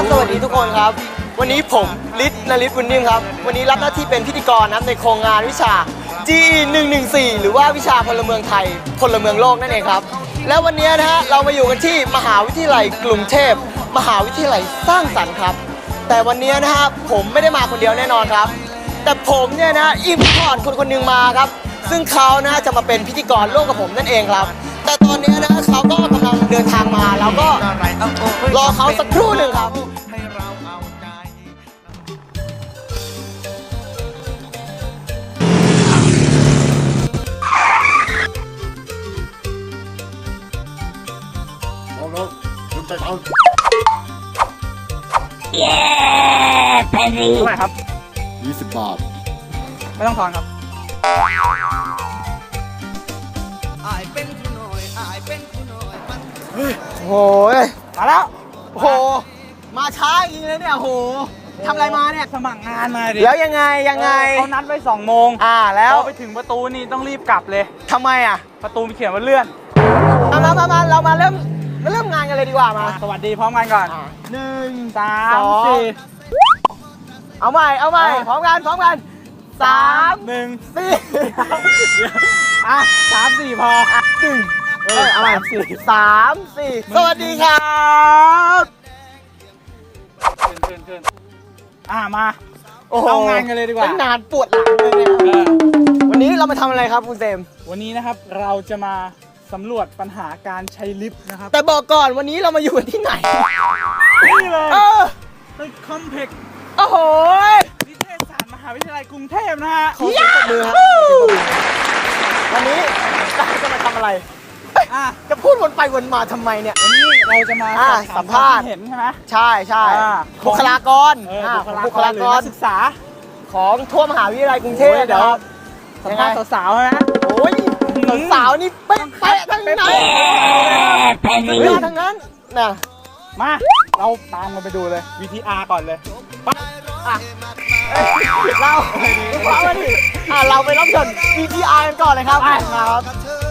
สวัสดีครับสวัสดีทุกคนครับ วันนี้ผมฤทธิ์นฤทธิ์บุญนิ่มครับ วันนี้รับหน้าที่เป็นพิธีกรนะครับในโครงงานวิชา GE 114 หรือว่าวิชาพลเมืองไทย พลเมืองโลกนั่นเองครับ แล้ววันนี้นะฮะเรามาอยู่กันที่มหาวิทยาลัยกรุงเทพ มหาวิทยาลัยสร้างสรรค์ครับ แต่วันนี้นะฮะผมไม่ได้มาคนเดียวแน่นอนครับ แต่ผมเนี่ยนะอิมพอร์ตคนคนหนึ่งมาครับ ซึ่งเขานะจะมาเป็นพิธีกรร่วมกับผมนั่นเองครับ แต่ตอนนี้นะเขาก็กำลังเดินทางมาแล้วก็อะไรเอาโอ้ยรอเขาสักครู่หนึ่งครับให้เราเอาใจเย้แพรรี่เท่าไหร่ครับ 20 บาท ไม่ต้องทอนครับ โอ้ยมาแล้วโอ้โหมาช้าอีกแล้วเนี่ยโอ้โหทำอะไรมาเนี่ยสมัครงานมาดิแล้วยังไงยังไงเออเขานัดไว้2โมงอ่าแล้วพอไปถึงประตูนี่ต้องรีบกลับเลยทำไมอะ ประตูมีเขียนว่าเลื่อนมามามามาเรามาเริ่มมาเริ่มงานกันเลยดีกว่ามาอะสวัสดีพร้อมกันก่อนอะหนึ่งสาสมองสี่เอาใหม่เอาใหม่อะพร้อมกันพร้อมกันสามหนึ่งสี่อะสามสี่พอหนึ่ง เอเอ้อยเอาใหม่สามสี่สามสี่สวัสดีครับขึ้นขึ้นขึ้นอะมาโอ้โหเข้างานกันเลยดีกว่าเป็นงานปวดหลังเลยเนี่ยเออวันนี้เรามาทำอะไรครับคุณเซม วันนี้นะครับเราจะมาสำรวจปัญหาการใช้ลิฟต์นะครับ แต่บอกก่อนวันนี้เรามาอยู่กันที่ไหน นี่เลยเออตึกคอมเพล็กซ์โอ้โหนิเทศศาสตร์มหาวิทยาลัยกรุงเทพนะฮะขอเสียงปรบมือครับวันนี้เราจะมาทำอะไรเอ้ยอะจะพูดวนไปวนมาทำไมเนี่ย วันนี้เราจะมาอะสอบถสัมภาษณ์ ควคิดเห็นใช่ไหม ใช่ใช่อ่า บุคลากรเอออ่าบุคลาบุกครลาหรือกนัร กศึกษาของทั่วมหาวิทยาลัยกรุงเทพโอ้ยเดี๋ยวนะครับ สัมภาษณ์สาวๆใช่ไหมโอ้ยสาวๆนี่เป๊ะเป๊ะทั้งนั้นเย้แพรสุดรี่ยอดทั้งนั้นนะมา เราตามกันไปดูเลย VTR ก่อนเลยไปเราเรามาดิอะเราไปรับชม VTR กันก่อนเลยครับครับ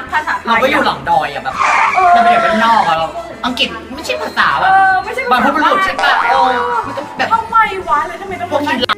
นไทยรักภาษาไทเรายก็อยู่หลัอะงดอยอะแบบเออเราไปอยู่บ้านนอกอะเราอังกฤษไม่ใช่ภาษาแบเอบอไม่ใช่บรรพบุรุษใช่ปะเออมันก็แบบ ทำไมวะเลยทำไมต้องพวกมาที่เ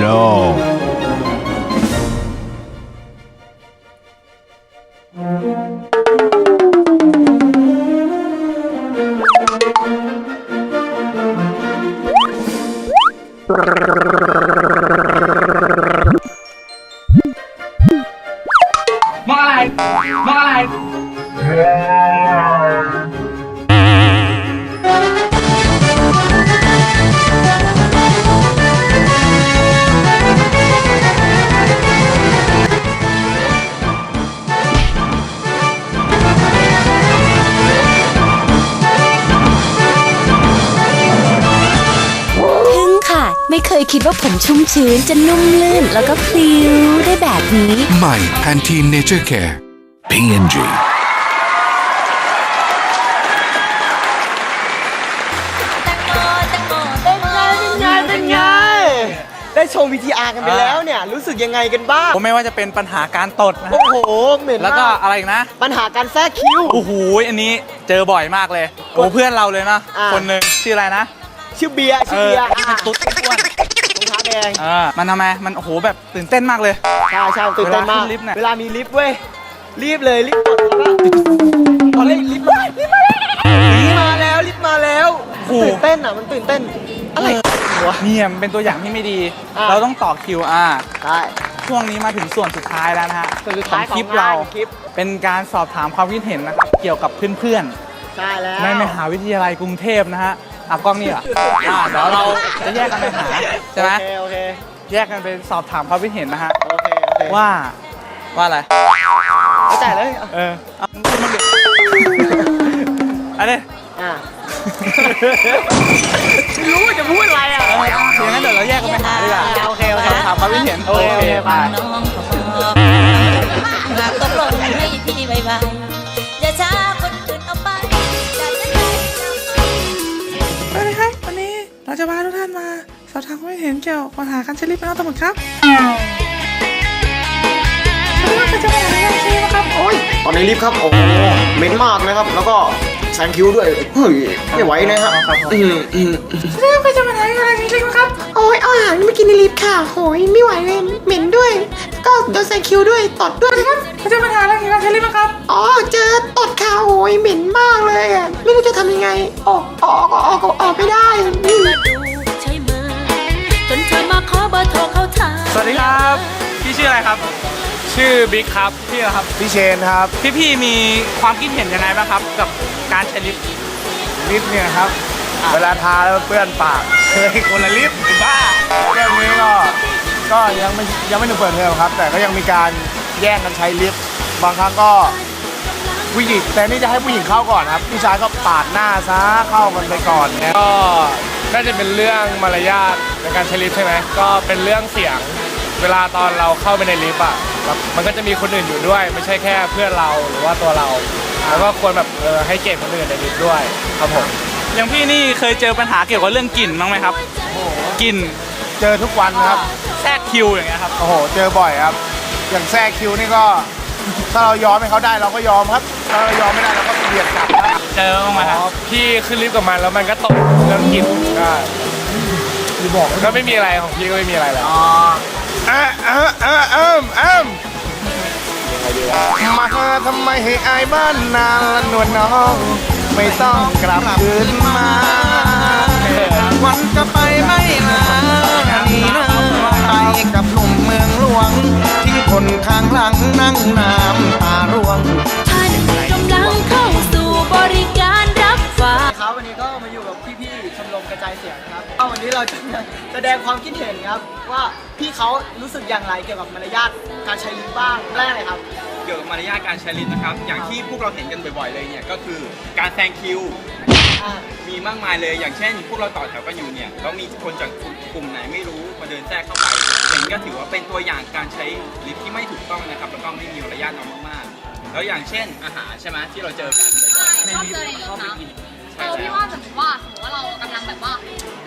No. ยคิดว่าผมชุ่มชื้นจะนุ่มลื่น แล้วก็พลิ้วได้แบบนี้ ใหม่ Pantene Nature Care PNG เป็นไงเป็นไง ได้ชม VTR กันไปแล้วเนี่ย รู้สึกยังไงกันบ้าง ผมไม่ว่าจะเป็นปัญหาการตดนะโอ้โห เหม็นแล้วก็มากอะไรอีกนะ ปัญหาการแทรกคิ้ว โอ้โห อันนี้เจอบ่อยมากเลยโอ้เพื่อนเราเลยนะ อ่า คนหนึ่งชื่ออะไรนะ ชื่อเบียร์เอชื่ออเบียร์ที่เป็นตุ๊ดอ้วนรองเท้าแดง เออมันทำไม มันโอ้โหแบบตื่นเต้นมากเลย ใช่ใช่ตื่นเต้นมากเวลาขึ้นลิฟต์เนี่ย เวลามีลิฟต์เว้ย รีบเลยรีบกดแล้วก็ตอนแรกลิฟต์มาลิฟต์มาลิฟต์มาแล้วลิฟต์มาแล้วโอ้โหตื่นเต้นอะมันตื่นเต้น อะไรวะ เนี่ยมันเป็นตัวอย่างที่ไม่ดี อ่าเราต้องต่อคิวอ่าใช่ช่วงนี้มาถึงส่วนสุดท้ายแล้วนะฮะส่วนสุดท้ายของคลิปของงานเรา คลิปเป็นการสอบถามความคิดเห็นนะครับเกี่ยวกับเพื่อนใช่แล้วๆในมหาวิทยาลัยกรุงเทพนะฮะ อะกล้องนี่เหรออ่าเดี๋ยวเราจะแยกกันไปหาใช่ไหมโอเคโอเคแยกกันไปสอบถามความคิดเห็นนะฮะ โอเคโอเคว่า ว่าอะไร เข้าใจเลยเออเอามึงพูดมึงดิอันนี้อะไม่รู้ว่าจะพูดอะไรอะเอออย่างนั้นเดี๋ยวเราแยกกันไปหาดีกว่าโอเคโอเค สอบถามความคิดเห็นโอเคโอเคไปหากตกลงให้พี่ไวๆอย่าช้าคนอื่นเอา เราจะพาทุกท่านมาสอบถามความเห็นเกี่ยวกับปัญหาการใช้ลิฟต์ในห้องสมุดครับสวัสดีครับจะไปไหนกันใช่ไหมครับโอ้ยตอนนี้รีบครับโอ้โหเหม็นมากเลยครับ แล้วก็แซงคิวด้วยเฮ้ยไม่ไหวเลยครับอืมอืมสวัสดีครับจะไปไหนกันใช่ไหมครับโอ้ยเอาอาหารมากินในลิฟต์ค่ะโหยไม่ไหวเลยเหม็นด้วย ก็โดนแซงคิวด้วยตดด้วย ครับจะไปหาอะไรเกี่ยวกับการใช้ลิฟต์ไหมครับอ๋อเจอตดค่ะโหยเหม็นมากเลยอะไม่รู้จะทำยังไง ออกออกออกออกออกไม่ได้อืมมาดูใช้มือจนเธอมาขอเบอร์โทรเขาทางสวัสดีครับ พี่ชื่ออะไรครับ ชื่อบิ๊กครับพี่นะครับ พี่เชนครับพี่พี่ๆมีความคิดเห็นยังไงบ้างครับ กับการใช้ลิฟต์ลิฟต์เนี่ยครับ เวลาทาแล้วเปื้อนปาก เฮ้ยคนละลิฟต์บ้าเรื่องนี้ก็ ก็ยังไม่ยังไม่ถึงเปิดเทอมครับ แต่ก็ยังมีการแย่งกันใช้ลิฟต์บางครั้งก็ผู้หญิงแต่นี่จะให้ผู้หญิงเข้าก่อนครับผู้ชายก็ปาดหน้าซะเข้ากันไปก่อนเนี่ยก็น่าจะเป็นเรื่องมารยาทในการใช้ลิฟต์ใช่ไหมก็เป็นเรื่องเสียงเวลาตอนเราเข้าไปในลิฟต์อะแบบมันก็จะมีคนอื่นอยู่ด้วย ไม่ใช่แค่เพื่อนเราหรือว่าตัวเรา แล้วก็ควรแบบเออให้เกียรติคนอื่นในลิฟต์ด้วยครับผมอย่างพี่นี่เคยเจอปัญหาเกี่ยวกับเรื่องกลิ่นบ้างไหมครับกลิ่น เจอทุกวันครับ แทรกคิวอย่างเงี้ยครับ โอ้โห เจอบ่อยครับ อย่างแทรกคิวนี่ก็ ถ้าเรายอมให้เขาได้เราก็ยอมครับ ถ้าเรายอมไม่ได้เราก็เบียดกลับครับ เจอบ้างไหมครับ พี่ขึ้นลิฟต์กับมันแล้วมันก็ตกเรื่องกลิ่นก็ก็ไม่มีอะไรของพี่ก็ไม่มีอะไรแหละอะอะอะอ้มอ้มมาทำไมให้อายบ้านนานละนวลน้อง ไม่ต้องกลับคืนมา วันก็ไปไม่ลาห นีน้ำไปกับหนุ่มเมืองหลวง ที่คนข้างหลังนั่งน้ำตาร่วงท่านกำลังเข้าสู่บริการรับฝากครับวันนี้ก็มาอยู่กับพี่ๆชมรมกระจายเสียงนะครับก็วันนี้เราจะมาแสดงความคิดเห็นครับว่าพี่เขารู้สึกอย่างไรเกี่ยวกับมารยาทการใช้ลิฟต์บ้างแรกเลยครับเกี่ยวกับมารยาทการใช้ลิฟต์นะครับ อย่างที่พวกเราเห็นกันบ่อยๆเลยเนี่ยก็คือการแซงคิวอ่ามีมากมายเลยอย่างเช่น พวกเราต่อแถวกันอยู่เนี่ยแล้วมีคนจากกลุ่มไหนไม่รู้มา เดินแทรกเข้าไปอย่างนี้ก็ถือว่าเป็นตัวอย่างการใช้ลิฟต์ที่ไม่ถูกต้องนะครับ แล้วก็ไม่มีมารยาทเอามากๆ แล้วอย่างเช่นอาหารใช่ไหมที่เราเจอกันบ่อยๆชอบเจอในลิฟต์นะใช่เออใช่พี่ว่าสมมติว่าสมมติว่าเรากำลังแบบว่า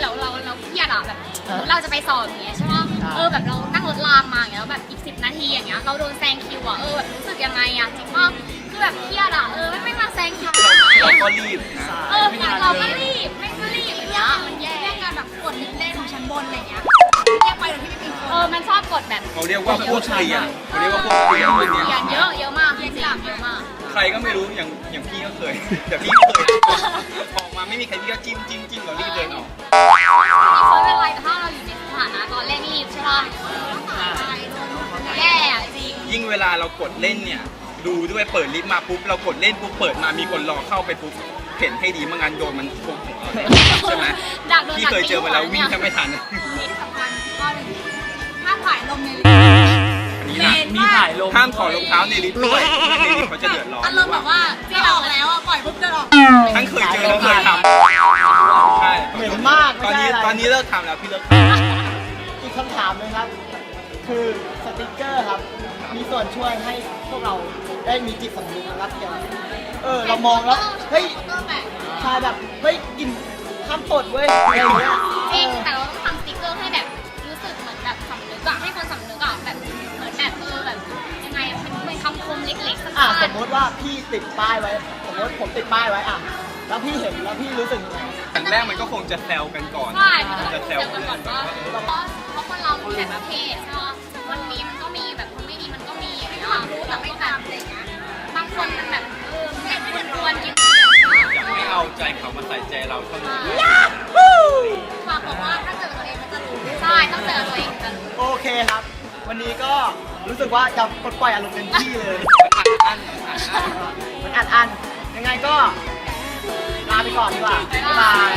เราเราเราเครียดอะแบบสมมติเราจะไปสอบอย่างเงี้ยใช่ป่ะเออแบบเรานั่งรถรางมาอย่างเงี้ยแล้วแบบอีกสิบนาทีอย่างเงี้ยเราโดนแซงคิวอะเออแบบรู้สึกยังไงอะจริงป่ะคือแบบเครียดอะเออไม่ไม่มาแซงคิวทำไมเราอะก็รีบนะเออคือเราก็รีบไม่ก็รีบอย่างเงี้ยมันแย่เรื่องการแบบกดลิฟต์เล่นของชั้นบนอะไรเงี้ย แยกไปโดยที่ไม่มีคนเออมันชอบกดแบบเขาเรียกว่าพวกเปลี่ยนเขาเรียกว่าพวกเปลี่ยนพวกเนี้ยเปลี่ยนเยอะเยอะมากจริงๆเยอะมาก ใครก็ไม่รู้อย่างอย่างพี่ก็เคยแต่พี่ก็เคยออกมาไม่มีใครพี่ก็จิ้มจิ้มจิ้มแล้วรีบเดินออกไม่มีเฟิร์สเป็นไรแต่ถ้าเราอยู่ในสถานะตอนแรกรีบใช่ป่ะใช่ยิ่งเวลาเรากดเล่นเนี่ยดูด้วยเปิดลิฟต์มาปุ๊บเรากดเล่นปุ๊บเปิดมามีคนรอเข้าไปปุ๊บเห็นให้ดีไม่งั้นโดนมันทุบหัวใช่ไหมดักโดนพี่ดักเคยเจอมาแล้ววิ่งแทบไม่ทัน ถ้าถ่ายลงในลิฟต์อันนี้นะมีถ่ายลงห้ามถอดรองเท้าในลิฟต์ด้วยไม่งั้นในลิฟต์เขาจะเดือดร้อนอารมณ์แบบว่าที่ออกแล้วอะปล่อยปุ๊บเดินออกทั้งเคยเจอแล้วเคยทำใช่เหม็นมากตอนนี้ไม่ใช่อะไร ตอนนี้เลิกทำแล้วพี่เลิกทอีกคำถามหนึงครับ คือสติกเกอร์ครับ มีส่วนช่วยให้พวกเราได้มีจิตสำนึกรักเกี่ยวเออเรามองแล้วเฮ้ยก็แบบชายแบบเฮ้ยกินข้ามตดเว้ยอะไรอย่างเงี้ยจริงแต่เราต้อง ล็กๆสั้อะสนมมติว่าพี่ติดป้ายไว้ สมมติผมติดป้ายไว้อะ แล้วพี่เห็นแล้วพี่รู้สึกยังไงำอันแรกมันก็คงจะแซวกันก่อนๆใช่มันก็ต้จะองแซเจวอเพื่กัอนนก่อนก่อนว่าว่าเพราะเพราะคนเรามีแต่ประเภทใช่ไหมคนดีมันก็มีแบบคนไม่ดีมันก็มีอย่างเงี้ยรู้แต่ไม่ตามอะไรเงี้ยบางคนมันแบบเออแบบกวนๆกินอยากให้เอาใจเขามาใส่ใจเราเท่านั้นฝากบอกว่าถ้าเจอตัวเองมันจะรู้ใช่ต้องเจอตัวเองถึงจะรู้ โอเคครับ วันนี้ก็ รู้สึกว่าจะปลดปล่อยอารมณ์เต็มที่เลย มันอัดอันยังไงก็ลาไปก่อนดีกว่าบ๊ายบาย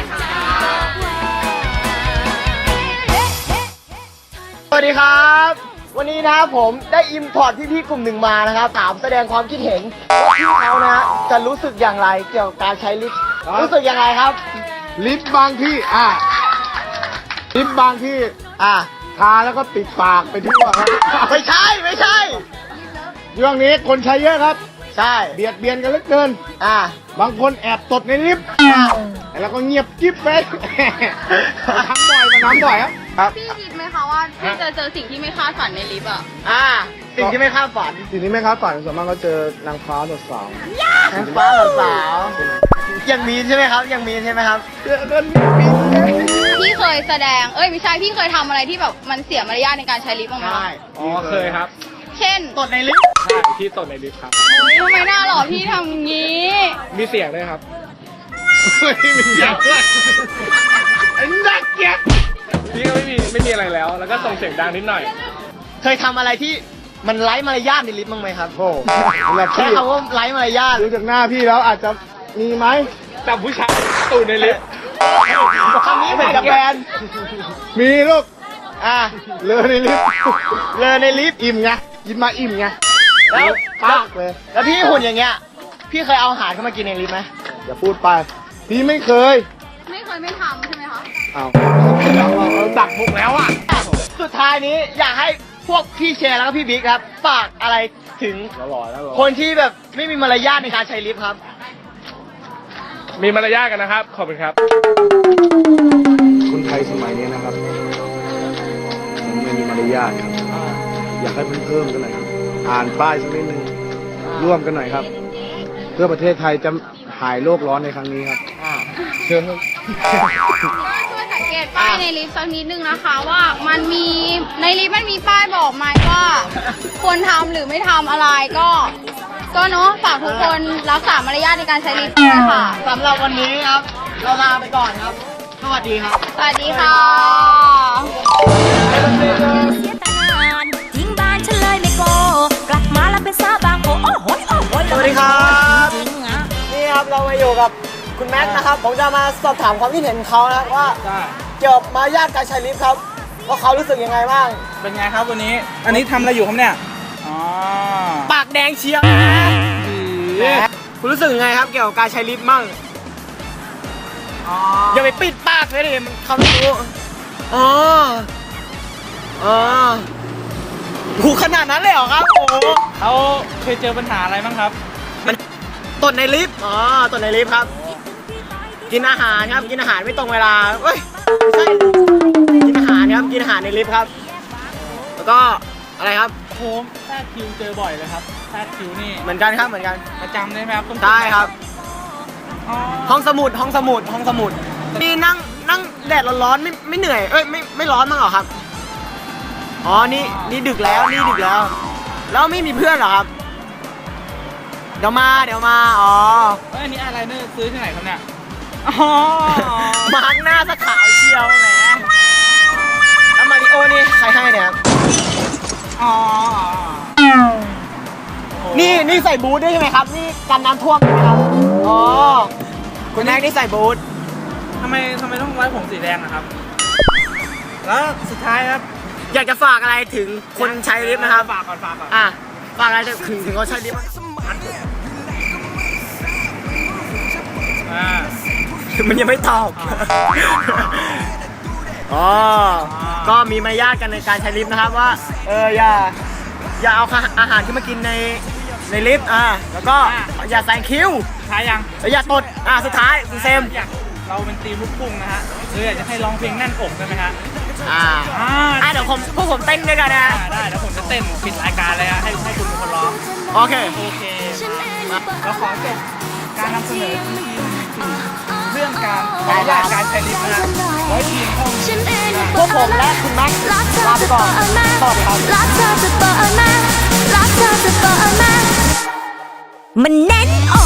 สวัสดีครับ วันนี้นะครับผมได้อิมพอร์ตพี่ๆกลุ่มหนึ่งมานะครับถามแสดงความคิดเห็นว่าพี่เขานะฮะจะรู้สึกอย่างไรเกี่ยวกับการใช้ลิฟต์รู้สึกยังไงครับ ลิฟต์บางที่ อะ ลิฟต์บางที่ อะ ทาแล้วก็ติดปากไปทั่วครับไม่ใช่ไม่ใช่ ช่วงนี้คนใช้เยอะครับ ใช่ เบียดเบียนกันเหลือเกิน อะบางคนแอบตดในลิฟต์อะแล้วก็เงียบกิ๊บไปมาทำบ่อยมาน้ำบ่อยครับครับ พี่คิดไหมคะว่าพี่จะเจอสิ่งที่ไม่คาดฝันในลิฟต์อะ อะสิ่งที่ไม่คาดฝันทีนี้ไม่ค้าฝันส่วนมากก็เจอนางฟ้าสดสาวนางฟ้าสาวๆยังมีใช่ไหมครับ ยังมีใช่ไหมครับเจอกันมี พี่เคยแสดง เอ้ยไม่ใช่พี่เคยทำอะไรที่แบบมันเสียมารยาทในการใช้ลิฟต์บ้างไหมใช่คะอ๋อเคยครับเช่นตดในลิฟต์ใช่ที่ตดในลิฟต์ครับโอ๊ยทำไมหน้าหล่อพี่ทำอย่างนี้ มีเสียงด้วยครับ ไม่มีเสียงด้วยไอ้นักเกียรติพี่ก็ไม่มีไม่มีอะไรแล้ว แล้วก็ส่งเสียงดังนิดหน่อย เคยทำอะไรที่มันไร้มารยาทในลิฟต์บ้างไหมครับโอ้สำหรับใช้พี่คำว่าไร้มารยาท ดูจากหน้าพี่แล้วอาจจะมีไหมแต่ผู้ชายตูดในลิฟต์ คำนี้เหมือนกับแบรนด์มีลูก อะ เลอในลิฟต์เลอในลิฟต์อิ่มไงกินมาอิ่มไง แล้วปากเลย แล้วพี่หุ่นอย่างเงี้ย พี่เคยเอาอาหารเข้ามากินในลิฟต์ไหมอย่าพูดไป พี่ไม่เคย ไม่เคยไม่ทำใช่ไหมคะอ้าวเราเราดักมุกแล้วอะ สุดท้ายนี้อยากให้พวกพี่เชร์แล้วก็พี่บิ๊กครับฝากอะไรถึงเราหล่อแล้วหล่อคนที่แบบไม่มีมารยาทในการใช้ลิฟต์ครับ มีมารยาทกันนะครับ ขอบคุณครับ คนไทยสมัยนี้นะครับมันไม่มีมารยาทครับ อยากให้เพิ่มเพิ่มกันหน่อยครับ อ่านป้ายสักนิดนึงร่วมกันหน่อยครับ เพื่อประเทศไทยจะหายโลกร้อนในครั้งนี้ครับเชิญครับก็ช่วยสังเกตป้ายในลิฟต์สักนิดนึงนะคะว่ามันมีในลิฟต์มันมีป้ายบอกไหมว่าควรทำหรือไม่ทำอะไรก็ ก็เนาะฝากทุกคนรักษามารยาทในการใช้ลิฟต์ด้วยค่ะ สำหรับวันนี้ครับ เราลาไปก่อนครับ สวัสดีครับ สวัสดีค่ะทิ้งบ้านฉันเลยไม่โก กลับมาแล้วเป็นสาวบางโกโอ้โหยโอ้โหยสวัสดีครับ จริงอะนี่ครับเรามาอยู่กับคุณแม็กซ์นะครับ ผมจะมาสอบถามความคิดเห็นเขานะครับว่าเกี่ยวกับมารยาทการใช้ลิฟต์ครับว่าเขารู้สึกยังไงบ้าง เป็นไงครับวันนี้ อันนี้ทำอะไรอยู่ครับเนี่ยอ๋อ ปากแดงเชียวแหมคุณรู้สึกยังไงครับเกี่ยวกับการใช้ลิฟต์มั่งอย่าไปปิดปากเลยดิมันเขาไม่รู้อ๋ออ๋อหูขนาดนั้นเลยเหรอครับโอ้โหเขาเคยเจอปัญหาอะไรบ้างครับตดในลิฟต์อ๋อตดในลิฟต์ครับ กินอาหารครับ กินอาหารไม่ตรงเวลาเฮ้ยไม่ใช่ กินอาหารครับ กินอาหารในลิฟต์ครับ แล้วก็ อะไรครับโฮมแทรกคิวเจอบ่อยเลยครับแทรกคิวนี่เหมือนกันครับเหมือนกันประจำเลยไหมครับต้องใช่ครับ อ๋อห้องสมุดห้องสมุดห้องสมุดนี่นั่งนั่งแดดร้อนๆไม่ไม่เหนื่อยเอ้ยไม่ไม่ร้อนมั้งเหรอครับอ๋อนี่นี่ดึกแล้วนี่ดึกแล้ว แล้วไม่มีเพื่อนเหรอครับ เดี๋ยวมาเดี๋ยวมาอ๋อ เอ้ยอันนี้อะไรเนอร์ซื้อที่ไหนครับเนี่ยอ๋อ มาข้างหน้าสกขาวเชียวแหมแล้วมาริโอนี่ใครให้เนี่ยครับ อ๋อนี่ใส่บูทด้วยใช่ไหมครับ นี่กันน้ำท่วมใช่ไหมครับอ๋อคุณแม็กนี่ใส่บูททำไมทำไมต้องไว้ผมสีแดงนะครับ แล้วสุดท้ายครับ อยากจะฝากอะไรถึงคนใช้ลิฟต์นะครับฝากก่อนฝากก่อนอะฝากอะไรถึงถึงคนใช้ลิฟต์อ่ามันยังไม่ตอบ อ๋อ ก็มีมารยาทกันในการใช้ลิฟต์นะครับว่า เอออย่า อย่าเอาอาหารที่มากินในในลิฟต์อะแล้วก็อย่าแซงคิวท้ายยังแล้วอย่าตด อะสุดท้ายคุณเซม อยากเราเป็นทีมลูกทุ่งนะฮะคืออยากจะให้ร้องเพลงแน่นอกได้ไหมฮะ อ่า อ่าอะเดี๋ยวผมพวกผมเต้นด้วยกันนะอ่าได้แล้วผมจะเต้นปิดรายการเลยฮะให้ให้คุณเป็นคนร้อง โอเค โอเค เราขอจบการนำเสนอ เรื่องการมารยาทการใช้ลิฟต์นะฮะไว้เพียงเท่านี้พวกผมและคุณแม็กซ์ลาไปก่อนสวัสดีครับรักเธอจะเปิดมารักเธอจะเปิดมามันแน่นอกก็ยกออก